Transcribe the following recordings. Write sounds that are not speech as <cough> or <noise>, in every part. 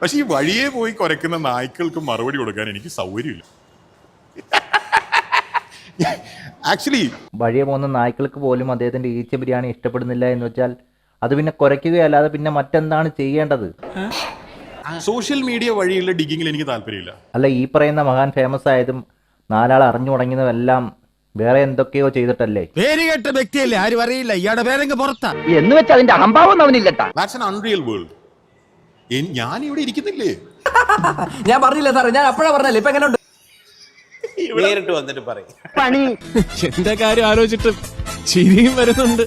പക്ഷെ ഈ വഴിയെ പോയി കുരക്കുന്ന നായ്ക്കൾക്ക് മറുപടി കൊടുക്കാൻ എനിക്ക് സൗകര്യമില്ല. ആക്ച്വലി വഴിയെ പോകുന്ന നായ്ക്കൾക്ക് പോലും അദ്ദേഹത്തിന്റെ ഈച്ച ബിരിയാണി ഇഷ്ടപ്പെടുന്നില്ല എന്ന് വെച്ചാൽ അത് പിന്നെ കുരയ്ക്കുകയല്ലാതെ പിന്നെ മറ്റെന്താണ് ചെയ്യേണ്ടത്? സോഷ്യൽ മീഡിയ വഴിയുള്ള ഡിഗിങ്ങിൽ എനിക്ക് താല്പര്യമില്ല. അല്ല ഈ പറയുന്ന മഹാൻ ഫേമസ് ആയതും നാലാൾ അറിഞ്ഞു തുടങ്ങിയതുമെല്ലാം വേറെ എന്തൊക്കെയോ ചെയ്തിട്ടല്ലേ? പേര് കേട്ട വ്യക്തിയല്ലേ? ആരും അറിയില്ല. ഇയാളുടെ പേരെങ്കിൽ പുറത്താ. എന്ന് വെച്ചാൽ അതിന്റെ അഹംഭാവം അവനില്ലട്ടാ. ദാറ്റ്സ് അൺറിയൽ വേൾഡ് <laughs> ഞാൻ ഇവിടെ ഇരിക്കുന്നില്ലേ? ഞാൻ പറഞ്ഞില്ല സാറേ? ഞാൻ അപ്പോഴാ പറഞ്ഞല്ലേ ഇപ്പൊ എങ്ങനെ നേരിട്ട് വന്നിട്ട് പറയും. പണി. <laughs> എന്റെ കാര്യം ആലോചിച്ചിട്ട്? ചിരിയും വരുന്നുണ്ട്.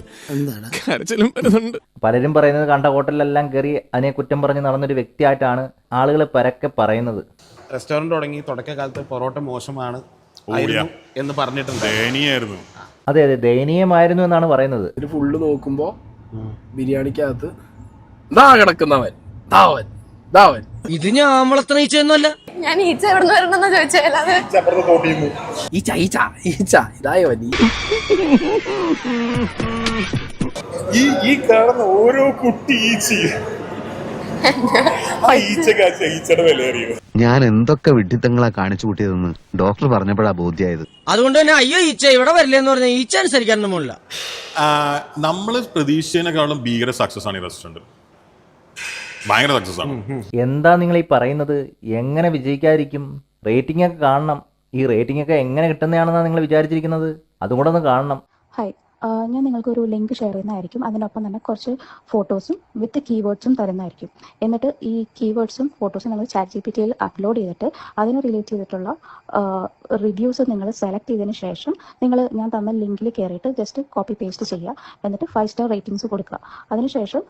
കരച്ചിലും വരുന്നുണ്ട്. പലരും പറയുന്നത് കണ്ട ഹോട്ടലിലെല്ലാം കയറി അതിനെ കുറ്റം പറഞ്ഞ് നടന്നൊരു വ്യക്തിയായിട്ടാണ് ആളുകൾ പരക്കെ പറയുന്നത്. റെസ്റ്റോറന്റ് തുടങ്ങി തുടക്കകാലത്ത് പൊറോട്ട മോശമാണ് ആയിരുന്നു എന്ന് പറഞ്ഞിട്ടുണ്ട്. ദയനീയായിരുന്നു അതെ അതെ. ദയനീയമായിരുന്നു എന്നാണ് പറയുന്നത്. ഒരു ഫുള്ള് നോക്കുമ്പോ ബിരിയാണിക്കകത്ത് കിടക്കുന്നവൻ. ഇത് ഞാൻ വളർത്തണീച്ചൊന്നുമല്ല ഞാൻ ഈച്ച എവിടുന്ന് വരണമെന്ന് ചോദിച്ചാൽ അത് ഈച്ച ഈച്ച ഈച്ച ഇതായവൻ ഈ ഈ ഈ കാണുന്ന ഓരോ കുട്ടി ഈച്ച. ഞാൻ എന്തൊക്കെ വിഡ്ഢിത്തങ്ങളാ കാണിച്ചു കൂട്ടിയതെന്ന് ഡോക്ടർ പറഞ്ഞപ്പോഴാ ബോധ്യായത്. അതുകൊണ്ട് തന്നെ അയ്യോ ഈച്ച ഇവിടെ വരില്ലെന്ന് പറഞ്ഞാൽ ഈച്ച അനുസരിക്കാനൊന്നുമില്ല നമ്മൾ പ്രതീക്ഷിച്ചതിനേക്കാളും ഭീകര സക്സസ് ആണ് ഈ റെസ്റ്റോറന്റ് ഭയങ്കര സക്സസ് ആണ്. എന്താ നിങ്ങൾ ഈ പറയുന്നത്? എങ്ങനെ വിജയിക്കാതിരിക്കും? റേറ്റിംഗ് ഒക്കെ കാണണം. ഈ റേറ്റിംഗ് ഒക്കെ എങ്ങനെ കിട്ടുന്നതാണെന്നാണ് നിങ്ങൾ വിചാരിച്ചിരിക്കുന്നത്? അതും കൂടെ ഒന്ന് കാണണം. ഹായ് ആ, ഞാൻ നിങ്ങൾക്ക് ഒരു ലിങ്ക് ഷെയർ ചെയ്യുന്നതായിരിക്കും. അതിനൊപ്പം തന്നെ കുറച്ച് ഫോട്ടോസും വിത്ത് കീവേഡ്സും തരുന്നതായിരിക്കും. എന്നിട്ട് ഈ കീവേഡ്സും ഫോട്ടോസും നിങ്ങൾ ചാറ്റ് ജി പി ടിയിൽ അപ്ലോഡ് ചെയ്തിട്ട് അതിന് റിലേറ്റ് ചെയ്തിട്ടുള്ള റിവ്യൂസ് നിങ്ങൾ സെലക്ട് ചെയ്തതിന് ശേഷം നിങ്ങൾ ഞാൻ തന്ന ലിങ്കിൽ കയറിയിട്ട് ജസ്റ്റ് കോപ്പി പേസ്റ്റ് ചെയ്യുക. എന്നിട്ട് ഫൈവ് സ്റ്റാർ റേറ്റിംഗ്സ് കൊടുക്കുക. അതിനുശേഷം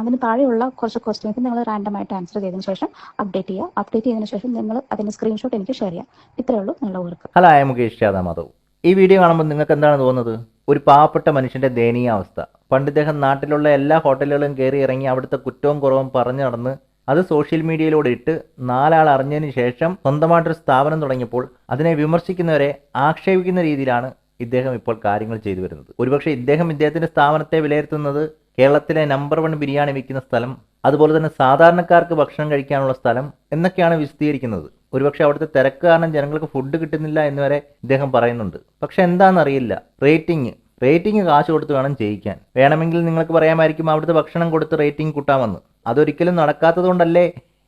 അതിന് താഴെയുള്ള കുറച്ച് ക്വസ്റ്റ്യൻസ് നിങ്ങൾ റാൻഡമായിട്ട് ആൻസർ ചെയ്തതിന് ശേഷം അപ്ഡേറ്റ് ചെയ്യുക. അപ്ഡേറ്റ് ചെയ്തതിന് ശേഷം നിങ്ങൾ അതിന്റെ സ്ക്രീൻഷോട്ട് എനിക്ക് ഷെയർ ചെയ്യാം ഇത്രയേ ഉള്ളൂ നിങ്ങളുടെ വർക്ക് ഹലോ മുകേഷ് യാദവ് ഈ വീഡിയോ കാണുമ്പോൾ നിങ്ങൾക്ക് എന്താണ് തോന്നുന്നത്? ഒരു പാവപ്പെട്ട മനുഷ്യന്റെ ദയനീയ അവസ്ഥ. പണ്ട് ഇദ്ദേഹം നാട്ടിലുള്ള എല്ലാ ഹോട്ടലുകളും കയറി ഇറങ്ങി അവിടുത്തെ കുറ്റവും കുറവും പറഞ്ഞു നടന്ന് അത് സോഷ്യൽ മീഡിയയിലൂടെ ഇട്ട് നാലാൾ അറിഞ്ഞതിന് ശേഷം സ്വന്തമായിട്ടൊരു സ്ഥാപനം തുടങ്ങിയപ്പോൾ അതിനെ വിമർശിക്കുന്നവരെ ആക്ഷേപിക്കുന്ന രീതിയിലാണ് ഇദ്ദേഹം ഇപ്പോൾ കാര്യങ്ങൾ ചെയ്തു വരുന്നത്. ഒരുപക്ഷെ ഇദ്ദേഹം ഇദ്ദേഹത്തിന്റെ സ്ഥാപനത്തെ വിലയിരുത്തുന്നത് കേരളത്തിലെ നമ്പർ വൺ ബിരിയാണി വിൽക്കുന്ന സ്ഥലം അതുപോലെ തന്നെ സാധാരണക്കാർക്ക് ഭക്ഷണം കഴിക്കാനുള്ള സ്ഥലം എന്നൊക്കെയാണ് വിശദീകരിക്കുന്നത്. ഒരുപക്ഷെ അവിടുത്തെ തിരക്ക് കാരണം ജനങ്ങൾക്ക് ഫുഡ് കിട്ടുന്നില്ല എന്ന് വരെ ഇദ്ദേഹം പറയുന്നുണ്ട്. പക്ഷെ എന്താണെന്നറിയില്ല റേറ്റിംഗ് റേറ്റിംഗ് കാശ് കൊടുത്ത് വേണം ചെയ്യിക്കാൻ വേണമെങ്കിൽ നിങ്ങൾക്ക് പറയാമായിരിക്കും അവിടുത്തെ ഭക്ഷണം കൊടുത്ത് റേറ്റിംഗ് കൂട്ടാമെന്ന്. അതൊരിക്കലും നടക്കാത്തതുകൊണ്ടല്ലേ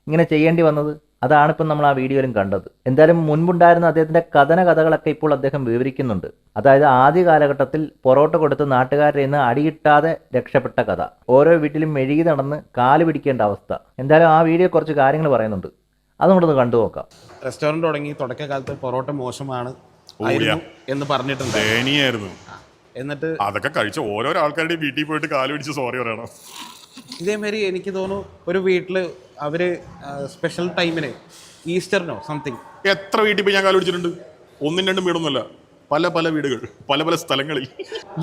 ഇങ്ങനെ ചെയ്യേണ്ടി വന്നത്? അതാണ് ഇപ്പം നമ്മൾ ആ വീഡിയോയിലും കണ്ടത്. എന്തായാലും മുൻപുണ്ടായിരുന്ന അദ്ദേഹത്തിന്റെ കഥന കഥകളൊക്കെ ഇപ്പോൾ അദ്ദേഹം വിവരിക്കുന്നുണ്ട്. അതായത് ആദ്യ കാലഘട്ടത്തിൽ പൊറോട്ട കൊടുത്ത് നാട്ടുകാരുടെ നിന്ന് അടിയിട്ടാതെ രക്ഷപ്പെട്ട കഥ. ഓരോ വീട്ടിലും മെഴുകി നടന്ന് കാൽ പിടിക്കേണ്ട അവസ്ഥ. എന്തായാലും ആ വീഡിയോ കുറച്ച് കാര്യങ്ങൾ പറയുന്നുണ്ട്. അതും കണ്ടു നോക്കാം. റെസ്റ്റോറന്റ് തുടങ്ങി തുടക്കകാലത്ത് പൊറോട്ട മോശമാണ് ആയിരുന്നു എന്ന് പറഞ്ഞിട്ടുണ്ട്. ദയനീയായിരുന്നു. എന്നിട്ട് അതൊക്കെ കഴിച്ച ഓരോ ആൾക്കാരുടെ വീട്ടിൽ പോയിട്ട് കാലു പിടിച്ച് സോറി പറയണം. ഇതേമാതിരി എനിക്ക് തോന്നുന്നു ഒരു വീട്ടിൽ അവർ സ്പെഷ്യൽ ടൈമിന് ഈസ്റ്ററിനോ സംതിങ് എത്ര വീട്ടിൽ പോയി ഞാൻ കാലു പിടിച്ചിട്ടുണ്ട്? ഒന്നും രണ്ടും വീടൊന്നുമല്ല. പല പല വീടുകൾ പല പല സ്ഥലങ്ങളിൽ.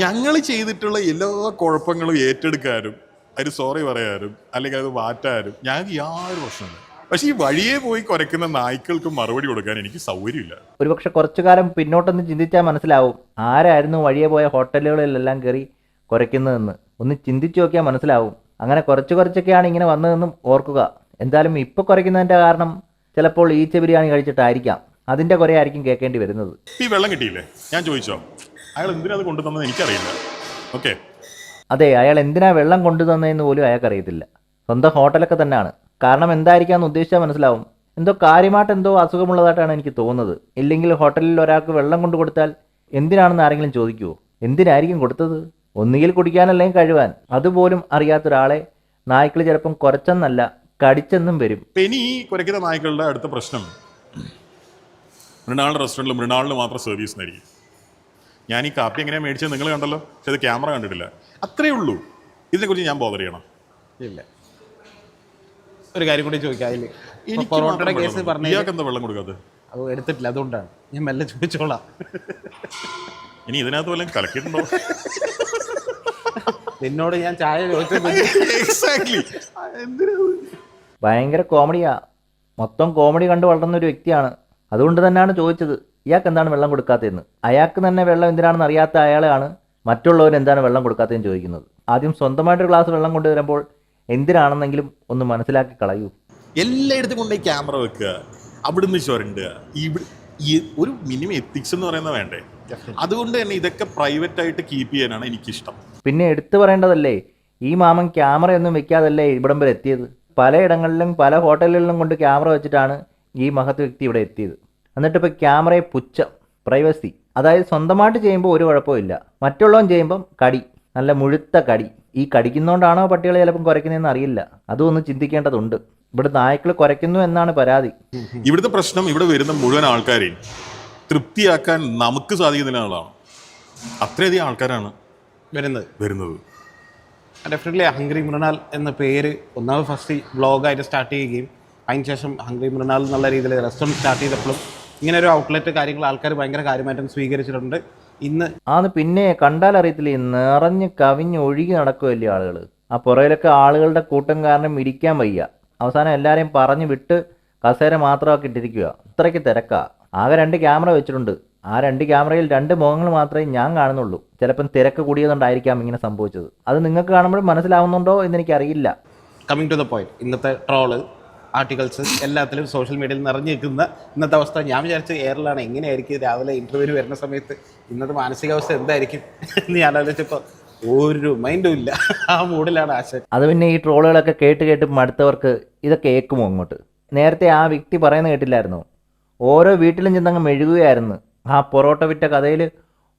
ഞങ്ങൾ ചെയ്തിട്ടുള്ള എല്ലാ കുഴപ്പങ്ങളും ഏറ്റെടുക്കാനും അതിന് സോറി പറയാനും അല്ലെങ്കിൽ അത് മാറ്റാനും ഞങ്ങൾക്ക് യാതൊരു പ്രശ്നമില്ല പക്ഷെ ഈ വഴിയെ പോയി കുരക്കുന്ന നായ്ക്കൾക്ക് മറുപടി കൊടുക്കാൻ എനിക്ക് സൗകര്യമില്ല. ഒരുപക്ഷെ കുറച്ചു കാലം പിന്നോട്ടൊന്ന് ചിന്തിച്ചാൽ മനസ്സിലാവും ആരായിരുന്നു വഴിയെ പോയ ഹോട്ടലുകളിലെല്ലാം കയറി കുറയ്ക്കുന്നതെന്ന്. ഒന്ന് ചിന്തിച്ചു നോക്കിയാൽ മനസ്സിലാവും. അങ്ങനെ കുറച്ച് കുറച്ചൊക്കെയാണ് ഇങ്ങനെ വന്നതെന്നും ഓർക്കുക. എന്തായാലും ഇപ്പോൾ കുറയ്ക്കുന്നതിന്റെ കാരണം ചിലപ്പോൾ ഈച്ച ബിരിയാണി കഴിച്ചിട്ടായിരിക്കാം. അതിന്റെ കുറയായിരിക്കും കേൾക്കേണ്ടി വരുന്നത്. ഈ വെള്ളം കിട്ടിയില്ലേ? ഞാൻ ചോദിച്ചോ? അയാൾ എന്തിനാ അത് കൊണ്ടുതന്നത് എനിക്കറിയില്ല. ഓക്കെ. അതെ അയാൾ എന്തിനാ വെള്ളം കൊണ്ടുതന്നതെന്ന് പോലും അയാൾക്കറിയത്തില്ല. സ്വന്തം ഹോട്ടലൊക്കെ തന്നെയാണ്. കാരണം എന്തായിരിക്കാമെന്ന് ഉദ്ദേശിച്ചാൽ മനസ്സിലാവും. എന്തോ കാര്യമായിട്ട് എന്തോ അസുഖമുള്ളതായിട്ടാണ് എനിക്ക് തോന്നുന്നത്. ഇല്ലെങ്കിൽ ഹോട്ടലിൽ ഒരാൾക്ക് വെള്ളം കൊണ്ടു കൊടുത്താൽ എന്തിനാണെന്ന് ആരെങ്കിലും ചോദിക്കുമോ എന്തിനായിരിക്കും കൊടുത്തത്? ഒന്നുകിൽ കുടിക്കാനല്ലേ കഴിവാൻ അതുപോലും അറിയാത്ത ഒരാളെ നായ്ക്കൾ ചിലപ്പം കുറച്ചെന്നല്ല കടിച്ചെന്നും വരും. പിന്നെ ഇനി ഈ കുരയ്ക്കുന്ന നായ്ക്കളുടെ അടുത്ത പ്രശ്നം മൃണാളിന്റെ റെസ്റ്റോറന്റിൽ മൃണാളിന് മാത്രം സർവീസ് നൽകി ഞാൻ ഈ കാപ്പി എങ്ങനെയാണ് മേടിച്ചത് നിങ്ങൾ കണ്ടല്ലോ? പക്ഷെ അത് ക്യാമറ കണ്ടിട്ടില്ല. അത്രയേ ഉള്ളൂ. ഇതിനെക്കുറിച്ച് ഞാൻ ബോധർ ചെയ്യണം. ഇല്ല. ഒരു കാര്യം കൂടി ചോദിക്കാം പൊറോട്ടയുടെ കേസ് പറഞ്ഞു വെള്ളം കൊടുക്കാതെ അത് എടുത്തിട്ടില്ല അതുകൊണ്ടാണ്. ഞാൻ മെല്ലെ ചോദിച്ചോളാം. ഇനി ഇതിനകത്ത് വല്ലതും കലക്കിയിട്ടുണ്ടോ? നിന്നോട് ഞാൻ ചായ എക്സാക്ട്ലി ഭയങ്കര കോമഡിയാ. മൊത്തം കോമഡി കണ്ട് വളർന്ന ഒരു വ്യക്തിയാണ്. അതുകൊണ്ട് തന്നെയാണ് ചോദിച്ചത് ഇയാൾക്ക് എന്താണ് വെള്ളം കൊടുക്കാത്തതെന്ന്? അയാൾക്ക് തന്നെ വെള്ളം എന്തിനാണെന്ന് അറിയാത്ത അയാളെയാണ് മറ്റുള്ളവർ എന്താണ് വെള്ളം കൊടുക്കാത്തതെന്ന് ചോദിക്കുന്നത്. ആദ്യം സ്വന്തമായിട്ടൊരു ഗ്ലാസ് വെള്ളം കൊണ്ടുവരുമ്പോൾ എന്തിനാണെന്നെങ്കിലും ഒന്ന് മനസ്സിലാക്കി കളയൂ. എല്ലായിടത്തും കൊണ്ടുപോയി ക്യാമറ വെക്കുക. അവിടുന്ന് നിന്ന് ഇവിടെ ഈ ഒരു മിനിമം എത്തിക്സ് എന്ന് പറയുന്നത് വേണ്ടേ? അതുകൊണ്ട് തന്നെ ഇതൊക്കെ പ്രൈവറ്റ് ആയിട്ട് കീപ്പ് ചെയ്യാനാണ് എനിക്കിഷ്ടം. പിന്നെ എടുത്തു പറയേണ്ടതല്ലേ ഈ മാമൻ ക്യാമറയൊന്നും വെക്കാതല്ലേ ഇവിടം വരെ എത്തിയത്? പലയിടങ്ങളിലും പല ഹോട്ടലുകളിലും കൊണ്ട് ക്യാമറ വെച്ചിട്ടാണ് ഈ മഹത് വ്യക്തി ഇവിടെ എത്തിയത്. എന്നിട്ട് ഇപ്പോൾ ക്യാമറയെ പുച്ഛം പ്രൈവസി അതായത് സ്വന്തമായിട്ട് ചെയ്യുമ്പോൾ ഒരു കുഴപ്പമില്ല മറ്റുള്ളവൻ ചെയ്യുമ്പം കടി. നല്ല മുഴുത്ത കടി. ഈ കടിക്കുന്നതുകൊണ്ടാണോ പട്ടികൾ ചിലപ്പം കുറയ്ക്കുന്നതെന്ന് അറിയില്ല. അതും ഒന്ന് ചിന്തിക്കേണ്ടതുണ്ട്. ഇവിടെ നായ്ക്കൾ കുറയ്ക്കുന്നു എന്നാണ് പരാതി. ഇവിടുത്തെ പ്രശ്നം ഇവിടെ വരുന്ന മുഴുവൻ ആൾക്കാരെയും തൃപ്തിയാക്കാൻ നമുക്ക് സാധിക്കുന്നില്ല എന്നുള്ളതാണ്. അത്രയധികം ആൾക്കാരാണ് വരുന്നത്. വരുന്നത്. ഡെഫിനറ്റ്ലി ഹംഗ്രി മൃണാൽ എന്ന പേര് ഒന്നാമത് ഫസ്റ്റ് ബ്ലോഗായിട്ട് സ്റ്റാർട്ട് ചെയ്യുകയും അതിനുശേഷം ഹംഗ്രി മൃണാൽ എന്നുള്ള രീതിയിൽ റെസ്റ്റോറന്റ് സ്റ്റാർട്ട് ചെയ്തപ്പോഴും ഇങ്ങനെ ഒരു ഔട്ട്ലെറ്റ് കാര്യങ്ങൾ ആൾക്കാർ ഭയങ്കര കാര്യമായിട്ടും സ്വീകരിച്ചിട്ടുണ്ട്. ഇന്ന് ആന്ന് പിന്നെ കണ്ടാൽ അറിയത്തില്ല നിറഞ്ഞ് കവിഞ്ഞ് ഒഴുകി നടക്കുമല്ലേ ആളുകൾ ആ പുറയിലൊക്കെ ആളുകളുടെ കൂട്ടം കാരണം ഇരിക്കാൻ വയ്യ. അവസാനം എല്ലാവരെയും പറഞ്ഞു വിട്ട് കസേര മാത്രമാക്കി ഇട്ടിരിക്കുക അത്രയ്ക്ക് തിരക്കാ. ആകെ രണ്ട് ക്യാമറ വെച്ചിട്ടുണ്ട്. ആ രണ്ട് ക്യാമറയിൽ രണ്ട് മുഖങ്ങൾ മാത്രമേ ഞാൻ കാണുന്നുള്ളൂ. ചിലപ്പം തിരക്ക് കൂടിയതുകൊണ്ടായിരിക്കാം ഇങ്ങനെ സംഭവിച്ചത്. അത് നിങ്ങൾക്ക് കാണുമ്പോൾ മനസ്സിലാവുന്നുണ്ടോ എന്ന് എനിക്കറിയില്ല കമ്മിങ് ടു ദ പോയിന്റ് ഇന്നത്തെ ട്രോൾ ആർട്ടിക്കിൾസ് എല്ലാത്തിലും സോഷ്യൽ മീഡിയയിൽ നിറഞ്ഞു നിൽക്കുന്ന ഇന്നത്തെ അവസ്ഥ. ഞാൻ വിചാരിച്ച എയറിലാണ് എങ്ങനെയായിരിക്കും രാവിലെ ഇന്റർവ്യൂവിന് വരുന്ന സമയത്ത്? ഇന്നത്തെ മാനസികാവസ്ഥ എന്തായിരിക്കും? എന്ന് ഞാൻ ആലോചിച്ചപ്പോൾ ഒരു മൈൻഡും ഇല്ല. ആ മൂഡിലാണ് ആശ. അത് പിന്നെ ഈ ട്രോളുകളൊക്കെ കേട്ട് കേട്ട് മടുത്തവർക്ക് ഇതൊക്കെ ഏക്കുമോ അങ്ങോട്ട്? നേരത്തെ ആ വ്യക്തി പറയുന്ന കേട്ടില്ലായിരുന്നു. ഓരോ വീട്ടിലും ചെന്നങ്ങ് മെഴുകുകയായിരുന്നു. ആ പൊറോട്ട വിറ്റ കഥയിൽ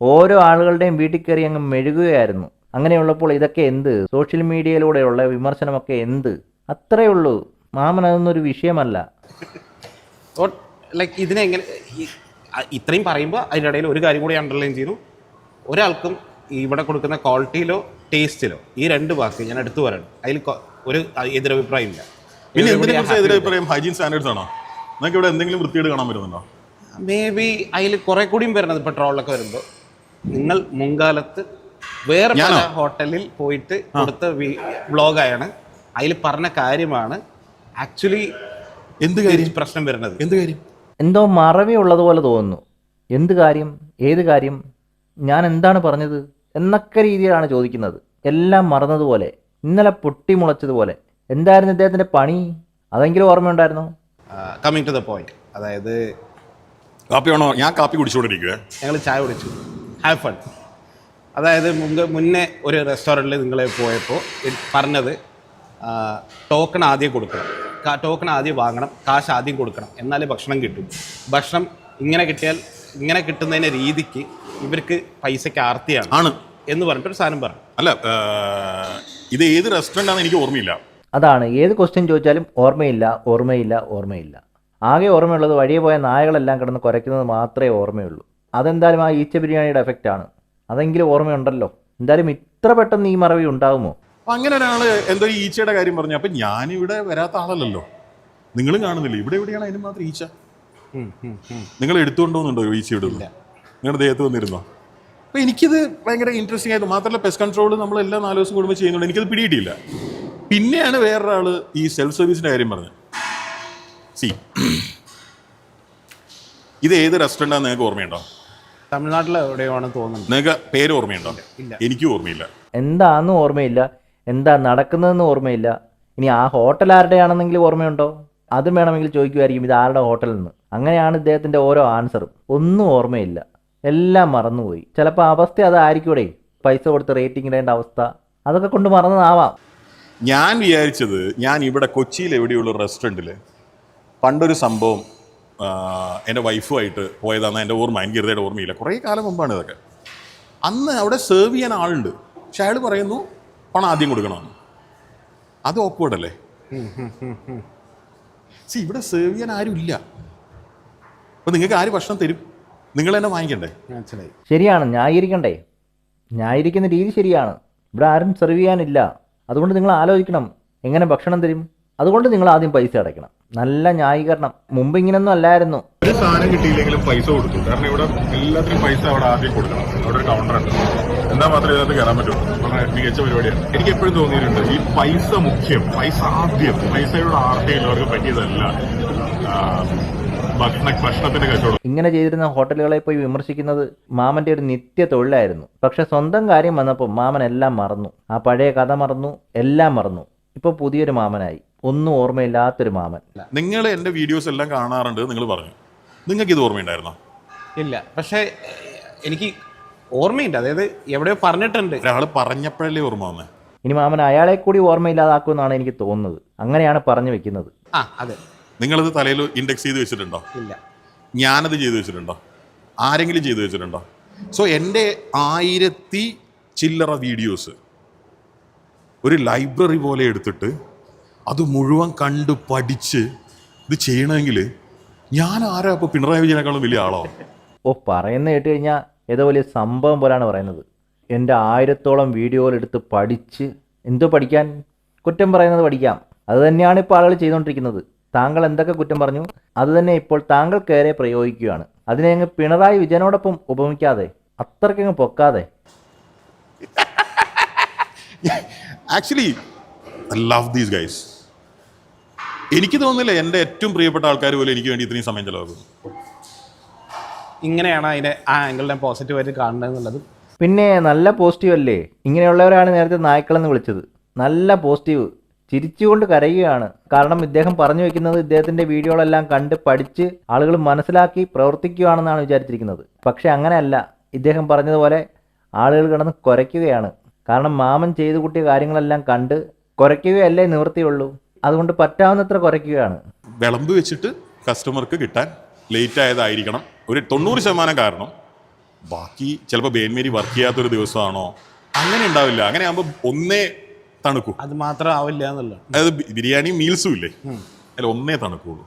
ഓരോ ആളുകളുടെയും വീട്ടിൽ കയറി അങ്ങ് മെഴുകുകയായിരുന്നു. അങ്ങനെയുള്ളപ്പോൾ ഇതൊക്കെ എന്ത്? സോഷ്യൽ മീഡിയയിലൂടെയുള്ള വിമർശനമൊക്കെ എന്ത്? അത്രയേ ഉള്ളൂ. മാമൻ അതൊന്നൊരു വിഷയമല്ല. ലൈക്ക് ഇതിനെ എങ്ങനെ ഇത്രയും പറയുമ്പോൾ അതിനിടയിൽ ഒരു കാര്യം കൂടി അണ്ടർലൈൻ ചെയ്തു. ഒരാൾക്കും ഇവിടെ കൊടുക്കുന്ന ക്വാളിറ്റിയിലോ ടേസ്റ്റിലോ ഈ രണ്ട് വാക്ക് ഞാൻ എടുത്തു പറയണം. അതിൽ ഒരു എതിരഭിപ്രായം ഇല്ല പിന്നെ എതിരഭിപ്രായം ഹൈജീൻ സ്റ്റാൻഡേർഡ്സ് ആണോ? നിങ്ങൾക്ക് ഇവിടെ എന്തെങ്കിലും വൃത്തിയേട് കാണാൻ പറ്റുന്നുണ്ടോ? മേ ബി അതിൽ കുറെ കൂടിയും വരുന്നത് ഇപ്പോൾ ട്രോളൊക്കെ വരുമ്പോൾ നിങ്ങൾ മുൻകാലത്ത് വേറെ പല ഹോട്ടലിൽ പോയിട്ട് കൊടുത്ത വ്ളോഗായാണ് അതിൽ പറഞ്ഞ കാര്യമാണ് ആക്ച്വലി എന്ത് കാര്യം? പ്രശ്നം വരുന്നത്. എന്ത് കാര്യം? എന്തോ മറവി ഉള്ളതുപോലെ തോന്നുന്നു. എന്ത് കാര്യം? ഏത് കാര്യം? ഞാൻ എന്താണ് പറഞ്ഞത്? എന്നൊക്കെ രീതിയിലാണ് ചോദിക്കുന്നത്. എല്ലാം മറന്നതുപോലെ ഇന്നലെ പൊട്ടിമുളച്ചതുപോലെ എന്തായിരുന്നു ഇദ്ദേഹത്തിന്റെ പണി? അതെങ്കിലും ഓർമ്മയുണ്ടായിരുന്നോ? കമ്മിങ് ടു ദ പോയിന്റ് അതായത് കാപ്പി വേണോ? ഞാൻ കാപ്പി കുടിച്ചുകൊണ്ടിരിക്കുക ഞങ്ങൾ ചായ കുടിച്ചു. ഹാവ് ഫൺ അതായത് മുമ്പ് മുന്നേ ഒരു റെസ്റ്റോറന്റിൽ നിങ്ങളെ പോയപ്പോൾ പറഞ്ഞത് ടോക്കൺ ആദ്യം കൊടുക്കണം. ടോക്കൺ ആദ്യം വാങ്ങണം കാശ് ആദ്യം കൊടുക്കണം എന്നാലേ ഭക്ഷണം കിട്ടും. ഭക്ഷണം ഇങ്ങനെ കിട്ടിയാൽ ഇങ്ങനെ കിട്ടുന്നതിന്റെ രീതിക്ക് ഇവർക്ക് പൈസയ്ക്ക് ആർത്തിയാണ് ആണ്. എന്ന് പറഞ്ഞിട്ടൊരു സാധനം പറഞ്ഞു അല്ല ഇത് ഏത് റെസ്റ്റോറന്റ് ആണെന്ന് എനിക്ക് ഓർമ്മയില്ല. അതാണ് ഏത് ക്വസ്റ്റ്യൻ ചോദിച്ചാലും ഓർമ്മയില്ല ഓർമ്മയില്ല ഓർമ്മയില്ല. ആകെ ഓർമ്മയുള്ളത് വഴിയെ പോയ നായകളെല്ലാം കിടന്ന് കുരയ്ക്കുന്നത് മാത്രമേ ഓർമ്മയുള്ളൂ. അതെന്തായാലും ആ ഈച്ച ബിരിയാണിയുടെ എഫക്റ്റ് ആണ്. അതെങ്കിലും ഓർമ്മയുണ്ടല്ലോ. എന്തായാലും ഇത്ര പെട്ടെന്ന് ഈ മറവി ഉണ്ടാകുമോ അപ്പൊ അങ്ങനെ ഒരാൾ എന്തോ ഈ ഈച്ചയുടെ കാര്യം പറഞ്ഞു. അപ്പൊ ഞാനിവിടെ വരാത്ത ആളല്ലല്ലോ. നിങ്ങളും കാണുന്നില്ല? ഇവിടെ എവിടെയാണ് അതിന് മാത്രം ഈച്ച? നിങ്ങൾ എടുത്തുകൊണ്ടോന്നുണ്ടോ ഈച്ച ഇടുന്നു നിങ്ങളുടെ ദേഹത്ത് വന്നിരുന്നോ? അപ്പൊ എനിക്കിത് ഭയങ്കര ഇൻട്രസ്റ്റിംഗ് ആയിരുന്നു. മാത്രമല്ല പെസ്റ്റ് കൺട്രോൾ നമ്മൾ എല്ലാ നാല് ദിവസം കൂടുമ്പോൾ ചെയ്യുന്നുണ്ട്. എനിക്കത് പിടിയിട്ടില്ല. പിന്നെയാണ് വേറൊരാൾ ഈ സെൽഫ് സർവീസിന്റെ കാര്യം പറഞ്ഞത്. സി ഇത് ഏത് റെസ്റ്റോറന്റാണ് നിങ്ങൾക്ക് ഓർമ്മയുണ്ടോ? തമിഴ്നാട്ടിൽ എവിടെയാണെന്ന് തോന്നുന്നു. നിങ്ങൾക്ക് പേര് ഓർമ്മയുണ്ടോ? ഇല്ല. എനിക്കും ഓർമ്മയില്ല. എന്താണെന്ന് ഓർമ്മയില്ല. എന്താ നടക്കുന്നതെന്ന് ഓർമ്മയില്ല. ഇനി ആ ഹോട്ടൽ ആരുടെയാണെന്നെങ്കിലും ഓർമ്മയുണ്ടോ? അതും വേണമെങ്കിൽ ചോദിക്കുമായിരിക്കും ഇത് ആരുടെ ഹോട്ടലിൽ നിന്ന്. അങ്ങനെയാണ് ഇദ്ദേഹത്തിന്റെ ഓരോ ആൻസറും. ഒന്നും ഓർമ്മയില്ല. എല്ലാം മറന്നുപോയി. ചിലപ്പോൾ അവസ്ഥ അതായിരിക്കൂടെ. പൈസ കൊടുത്ത് റേറ്റിംഗ് ഇടേണ്ട അവസ്ഥ. അതൊക്കെ കൊണ്ട് മറന്നതാവാം. ഞാൻ വിചാരിച്ചത് ഞാൻ ഇവിടെ കൊച്ചിയിൽ എവിടെയുള്ള റെസ്റ്റോറന്റിൽ പണ്ടൊരു സംഭവം എന്റെ വൈഫുമായിട്ട് പോയതാണ് എന്റെ ഓർമ്മ എനിക്ക് ഹൃദയയുടെ ഓർമ്മയില്ല. കുറേ കാലം മുമ്പാണ് ഇതൊക്കെ. അന്ന് അവിടെ സെർവ് ചെയ്യാൻ ആളുണ്ട്. പക്ഷെ അയാൾ പറയുന്നു പണം ആദ്യം കൊടുക്കണം അത് അല്ലേ? സി ഇവിടെ സേവ് ചെയ്യാൻ ആരും ഇല്ല. അപ്പൊ നിങ്ങൾക്ക് ആര് ഭക്ഷണം തരും? നിങ്ങൾ തന്നെ വാങ്ങിക്കണ്ടേ? ശരിയാണ് ന്യായീകരിക്കണ്ടേ? ന്യായീകരിക്കുന്ന രീതി ശരിയാണ്. ഇവിടെ ആരും സെർവ് ചെയ്യാനില്ല. അതുകൊണ്ട് നിങ്ങൾ ആലോചിക്കണം എങ്ങനെ ഭക്ഷണം തരും? അതുകൊണ്ട് നിങ്ങൾ ആദ്യം പൈസ അടയ്ക്കണം. നല്ല ന്യായീകരണം. മുമ്പ് ഇങ്ങനൊന്നും അല്ലായിരുന്നു. ഒരു സാധനം കിട്ടിയില്ലെങ്കിലും പൈസ കൊടുത്തു. കാരണം ഇവിടെ എല്ലാത്തിനും പൈസ അവിടെ ആദ്യം കൊടുക്കണം. അവിടെ ഒരു കൗണ്ടർ ഉണ്ട്. എന്താ മാത്രമേ ഇതിനകത്ത് കയറാൻ പറ്റുള്ളൂ? വളരെ മികച്ച പരിപാടിയാണ്. എനിക്ക് എപ്പോഴും തോന്നിയിട്ടുണ്ട് ഈ പൈസ മുഖ്യം പൈസ ആദ്യം. പൈസയുടെ ആർത്തിയുള്ളവർക്ക് പറ്റിയതല്ല. ആ, ഭക്ഷണ ഭക്ഷണത്തിന്റെ ഇങ്ങനെ ചെയ്തിരുന്ന ഹോട്ടലുകളെ പോയി വിമർശിക്കുന്നത് മാമന്റെ ഒരു നിത്യ തൊഴിലായിരുന്നു. പക്ഷെ സ്വന്തം കാര്യം വന്നപ്പോൾ മാമൻ എല്ലാം മറന്നു. ആ പഴയ കഥ മറന്നു എല്ലാം മറന്നു. ഇപ്പോൾ പുതിയൊരു മാമനായി. ഒന്നും ഓർമ്മയില്ലാത്തൊരു മാമൻ. നിങ്ങൾ എന്റെ വീഡിയോസ് എല്ലാം കാണാറുണ്ട് നിങ്ങൾ പറഞ്ഞു. നിങ്ങൾക്ക് ഇത് ഓർമ്മയുണ്ടായിരുന്നോ? ഇല്ല. പക്ഷേ എനിക്ക് ഓർമ്മയുണ്ട്. അതായത് എവിടെയോ പറഞ്ഞിട്ടുണ്ട്. ഒരാൾ പറഞ്ഞപ്പോഴല്ലേ ഓർമ്മ വന്നേ. ഇനി മാമൻ അയാളെ കൂടി ഓർമ്മയില്ലാതാക്കുമെന്നാണ് എനിക്ക് തോന്നുന്നത്. അങ്ങനെയാണ് പറഞ്ഞു വെക്കുന്നത്. ആ അതെ. നിങ്ങളിത് തലയിൽ ഇൻഡെക്സ് ചെയ്ത് വെച്ചിട്ടുണ്ടോ? ഇല്ല. ഞാനത് ചെയ്തു വെച്ചിട്ടുണ്ടോ? ആരെങ്കിലും ചെയ്തു വെച്ചിട്ടുണ്ടോ? സോ എന്റെ ആയിരത്തി ചില്ലറ വീഡിയോസ് ഒരു ലൈബ്രറി പോലെ എടുത്തിട്ട് അത് മുഴുവൻ കണ്ട് പഠിച്ച് ഇത് ചെയ്യണമെങ്കിൽ ഞാൻ ആരാ ഇപ്പോൾ പിണറായി വിജയനേക്കാളും വലിയ ആളോ? ഓ പറയുന്ന കേട്ട് കഴിഞ്ഞാൽ ഏതോ വലിയ സംഭവം പോലാണ് പറയുന്നത്. എന്റെ ആയിരത്തോളം വീഡിയോകളെടുത്ത് പഠിച്ച് എന്തോ പഠിക്കാൻ കുറ്റം പറയുന്നത് പഠിക്കാം. അത് തന്നെയാണ് ഇപ്പോൾ ആളുകൾ ചെയ്തുകൊണ്ടിരിക്കുന്നത്. താങ്കൾ എന്തൊക്കെ കുറ്റം പറഞ്ഞു? അത് തന്നെ ഇപ്പോൾ താങ്കൾക്കേറെ പ്രയോഗിക്കുകയാണ്. അതിനെ അങ്ങ് പിണറായി വിജയനോടൊപ്പം ഉപമിക്കാതെ അത്രയ്ക്കങ്ങ് പൊക്കാതെ. Actually I love these guys എനിക്ക് തോന്നുന്നില്ല എന്റെ ഏറ്റവും പ്രിയപ്പെട്ട ആൾക്കാർ പോലും എനിക്ക് വേണ്ടി ഇത്രയും സമയം ചിലവാക്കുന്നു ഇങ്ങനെയാണ് അതിനെ ആ ആംഗിളിനെ പോസിറ്റീവായിട്ട് കാണുന്നത് എന്നുള്ളത്. പിന്നെ നല്ല പോസിറ്റീവ് അല്ലേ? ഇങ്ങനെയുള്ളവരാണ് നേരത്തെ നായ്ക്കളെന്ന് വിളിച്ചത്. നല്ല പോസിറ്റീവ് ചിരിച്ചുകൊണ്ട് കരയുകയാണ്. കാരണം ഇദ്ദേഹം പറഞ്ഞു വെക്കുന്നത് ഇദ്ദേഹത്തിന്റെ വീഡിയോകളെല്ലാം കണ്ട് പഠിച്ച് ആളുകൾ മനസ്സിലാക്കി പ്രവർത്തിക്കുകയാണെന്നാണ് വിചാരിച്ചിരിക്കുന്നത്. പക്ഷെ അങ്ങനെയല്ല. ഇദ്ദേഹം പറഞ്ഞതുപോലെ ആളുകൾ കിടന്ന് കുരയ്ക്കുകയാണ്. കാരണം മാമൻ ചെയ്തു കൂട്ടിയ കാര്യങ്ങളെല്ലാം കണ്ട് കുരയ്ക്കുകയല്ലേ നിവൃത്തിയുള്ളൂ? അതുകൊണ്ട് പറ്റാവുന്നത്ര കുറയ്ക്കുകയാണ്. വിളമ്പ് വെച്ചിട്ട് കസ്റ്റമർക്ക് കിട്ടാൻ ലേറ്റ് ആയതായിരിക്കണം. ഒരു തൊണ്ണൂറ് ശതമാനം കാരണം ബാക്കി ചിലപ്പോൾ ബേൻമേരി വർക്ക് ചെയ്യാത്തൊരു ദിവസമാണോ? അങ്ങനെ ഉണ്ടാവില്ല. അങ്ങനെ ആകുമ്പോൾ ഒന്നേ തണുക്കൂ. അത് മാത്രം ആവില്ല എന്നുള്ളത്. അതായത് ബിരിയാണി മീൽസും ഇല്ലേ? അല്ല ഒന്നേ തണുക്കുള്ളൂ.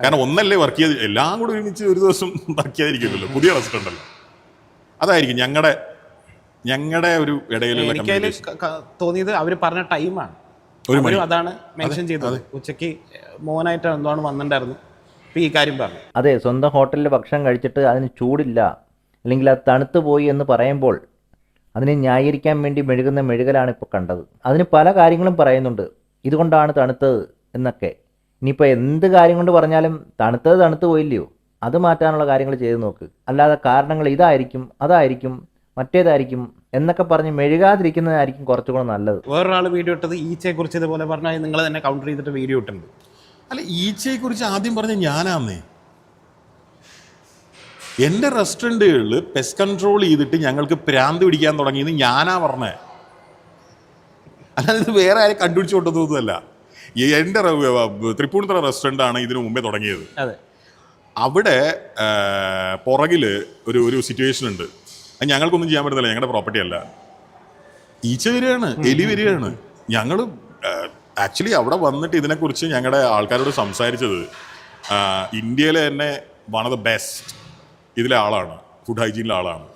കാരണം ഒന്നല്ലേ വർക്ക് ചെയ്ത് എല്ലാം കൂടെ ഒരുമിച്ച് ഒരു ദിവസം വർക്ക് ചെയ്യാതിരിക്കില്ലല്ലോ പുതിയ റെസ്റ്റോറന്റ് അതായിരിക്കും ഞങ്ങളുടെ ഞങ്ങളുടെ ഒരു ഇടയിലുള്ള തോന്നിയത് അവർ പറഞ്ഞ ടൈമാണ്. അവരും അതാണ് മെൻഷൻ ചെയ്തത്. ഉച്ചയ്ക്ക് മോനായിട്ട് എന്താണ് വന്നിട്ടുണ്ടായിരുന്നു ഇപ്പൊ ഈ കാര്യം പറഞ്ഞു. അതെ സ്വന്തം ഹോട്ടലിൽ ഭക്ഷണം കഴിച്ചിട്ട് അതിന് ചൂടില്ല. അല്ലെങ്കിൽ അത് തണുത്തു പോയി എന്ന് പറയുമ്പോൾ അതിനെ ന്യായീകരിക്കാൻ വേണ്ടി മെഴുകുന്ന മെഴുകലാണ് ഇപ്പോൾ കണ്ടത്. അതിന് പല കാര്യങ്ങളും പറയുന്നുണ്ട്. ഇതുകൊണ്ടാണ് തണുത്തത് എന്നൊക്കെ. ഇനിയിപ്പോൾ എന്ത് കാര്യം കൊണ്ട് പറഞ്ഞാലും തണുത്തത് തണുത്തു പോയില്ലയോ? അത് മാറ്റാനുള്ള കാര്യങ്ങൾ ചെയ്ത് നോക്ക്. അല്ലാതെ കാരണങ്ങൾ ഇതായിരിക്കും അതായിരിക്കും മറ്റേതായിരിക്കും എന്നൊക്കെ പറഞ്ഞ് മെഴുകാതിരിക്കുന്നതായിരിക്കും കുറച്ചുകൂടെ നല്ലത്. വേറൊരാൾ വീഡിയോ ഇട്ടത് ഈച്ചയെ കുറിച്ച് ഇതുപോലെ പറഞ്ഞാൽ നിങ്ങൾ തന്നെ കൗണ്ടർ ചെയ്തിട്ട് വീഡിയോ ഇട്ടുണ്ട് അല്ല ഈച്ചയെ കുറിച്ച് ആദ്യം പറഞ്ഞ ഞാനാന്നേ. എന്റെ റെസ്റ്റോറന്റുകളിൽ പെസ്റ്റ് കൺട്രോൾ ചെയ്തിട്ട് ഞങ്ങൾക്ക് പ്രാന്ത് പിടിക്കാൻ തുടങ്ങിയത് ഞാനാ പറഞ്ഞത് അല്ലാതെ ഇത് വേറെ ആരും കണ്ടുപിടിച്ചു കൊണ്ടതൊന്നുമല്ല എന്റെ തൃപ്പൂണിത്തറ റെസ്റ്റോറന്റ് ആണ് ഇതിനു മുമ്പേ തുടങ്ങിയത്. അതെ. അവിടെ പുറകിൽ ഒരു ഒരു സിറ്റുവേഷൻ ഉണ്ട്. അത് ഞങ്ങൾക്കൊന്നും ചെയ്യാൻ പറ്റത്തില്ല ഞങ്ങളുടെ പ്രോപ്പർട്ടി അല്ല. ഈച്ച വരികയാണ് എലി വരികയാണ്. ഞങ്ങൾ ആക്ച്വലി അവിടെ വന്നിട്ട് ഇതിനെക്കുറിച്ച് ഞങ്ങളുടെ ആൾക്കാരോട് സംസാരിച്ചത് ഇന്ത്യയിലെ തന്നെ വൺ ഓഫ് ദ ബെസ്റ്റ് ഇതിലെ ആളാണ് ഫുഡ് ഹൈജീനിലെ ആളാണ്.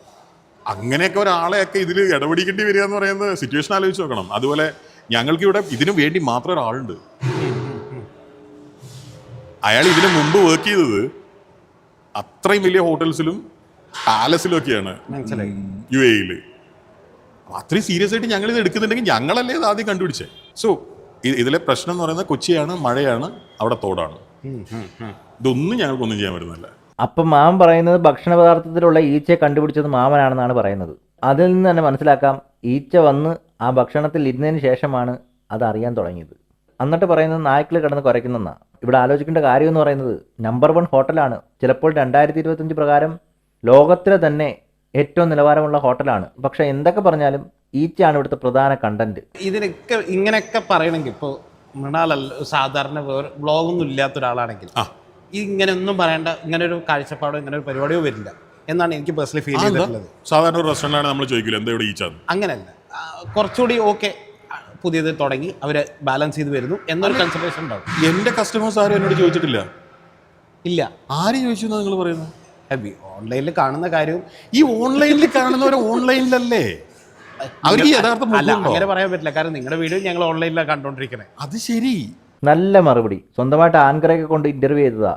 അങ്ങനെയൊക്കെ ഒരാളെയൊക്കെ ഇതിൽ ഇടപെടിക്കേണ്ടി വരിക എന്ന് പറയുന്നത് സിറ്റുവേഷൻ ആലോചിച്ച് നോക്കണം. അതുപോലെ ഞങ്ങൾക്ക് ഇവിടെ ഇതിനു വേണ്ടി മാത്രം ഒരാളുണ്ട്. അയാൾ ഇതിനു മുമ്പ് വർക്ക് ചെയ്തത് അത്രയും വലിയ ഹോട്ടൽസിലും പാലസിലും ഒക്കെയാണ് മനസ്സിലായി യു എയിൽ അത്രയും സീരിയസ് ആയിട്ട് ഞങ്ങൾ ഇത് എടുക്കുന്നുണ്ടെങ്കിൽ ഞങ്ങളല്ലേ ഇത് ആദ്യം കണ്ടുപിടിച്ചേ. സോ ഇതിലെ പ്രശ്നം എന്ന് പറയുന്നത് കൊച്ചിയാണ് മഴയാണ് അവിടെ തോടാണ്. ഇതൊന്നും ഞങ്ങൾക്കൊന്നും ചെയ്യാൻ പറ്റുന്നില്ല. അപ്പം മാമൻ പറയുന്നത് ഭക്ഷണ പദാർത്ഥത്തിലുള്ള ഈച്ചയെ കണ്ടുപിടിച്ചത് മാമനാണെന്നാണ് പറയുന്നത്. അതിൽ നിന്ന് തന്നെ മനസ്സിലാക്കാം ഈച്ച വന്ന് ആ ഭക്ഷണത്തിൽ ഇരുന്നതിന് ശേഷമാണ് അത് അറിയാൻ തുടങ്ങിയത്. എന്നിട്ട് പറയുന്നത് നായ്ക്കൾ കിടന്ന് കുറയ്ക്കുന്നെന്നാണ് ഇവിടെ ആലോചിക്കേണ്ട കാര്യം എന്ന് പറയുന്നത് നമ്പർ വൺ ഹോട്ടലാണ്. ചിലപ്പോൾ രണ്ടായിരത്തി ഇരുപത്തഞ്ച് പ്രകാരം ലോകത്തിലെ തന്നെ ഏറ്റവും നിലവാരമുള്ള ഹോട്ടലാണ്. പക്ഷെ എന്തൊക്കെ പറഞ്ഞാലും ഈച്ചയാണ് ഇവിടുത്തെ പ്രധാന കണ്ടന്റ് ഇതിനൊക്കെ ഇങ്ങനെയൊക്കെ പറയണമെങ്കിൽ ഇപ്പോൾ മൃണാലല്ല സാധാരണ വേറെ ബ്ലോഗൊന്നും ഇല്ലാത്ത ഒരാളാണെങ്കിൽ. ഇങ്ങനെ ഒന്നും പറയേണ്ട ഇങ്ങനെ ഒരു കാഴ്ചപ്പാടോ ഇങ്ങനെ ഒരു പരിപാടിയോ വരില്ല എന്നാണ് എനിക്ക് പേഴ്സണലി ഫീൽ ചെയ്തിട്ടുള്ളത്. സാധാരണ ഒരു റെസ്റ്റോറന്റാണ് നമ്മൾ ചോദിക്കില്ല എന്താ ഇവിടെ ഈച്ച അങ്ങനെയല്ല. കുറച്ചുകൂടി ഓക്കെ പുതിയത് തുടങ്ങി അവർ ബാലൻസ് ചെയ്ത് വരുന്നു എന്നൊരു കൺസിഡറേഷൻ ഉണ്ടാവും. എന്റെ കസ്റ്റമേഴ്സ് ആരും എന്നോട് ചോദിച്ചിട്ടില്ല. ഇല്ല. ആര് ചോദിച്ചു എന്നാ നിങ്ങൾ പറയുന്നത്? ഓൺലൈനിൽ കാണുന്ന കാര്യവും ഈ ഓൺലൈനിൽ കാണുന്നവരെ ഓൺലൈനിലല്ലേ? അവർക്ക് യഥാർത്ഥ അല്ല അങ്ങനെ പറയാൻ പറ്റില്ല. കാരണം നിങ്ങളുടെ വീഡിയോ ഞങ്ങൾ ഓൺലൈനിലാണ് കണ്ടുകൊണ്ടിരിക്കുന്നത് അത് ശരി. നല്ല മറുപടി. സ്വന്തമായിട്ട് ആൻകറൊക്കെ കൊണ്ട് ഇന്റർവ്യൂ ചെയ്തതാ.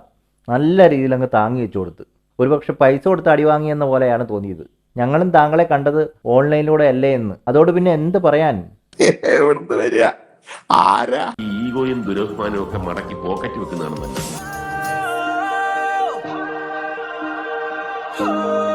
നല്ല രീതിയിൽ അങ്ങ് താങ്ങി വെച്ചു കൊടുത്ത്. ഒരുപക്ഷെ പൈസ കൊടുത്ത് അടി വാങ്ങിയെന്ന പോലെയാണ് തോന്നിയത്. ഞങ്ങളും താങ്കളെ കണ്ടത് ഓൺലൈനിലൂടെ അല്ലേ എന്ന്. അതോട് പിന്നെ എന്ത് പറയാൻ? ആരാ? ഈഗോയും ദുരഭിമാനവും ഒക്കെ മടക്കി പോക്കറ്റ് വെക്കുന്നതാണ് നല്ലത്. Oh.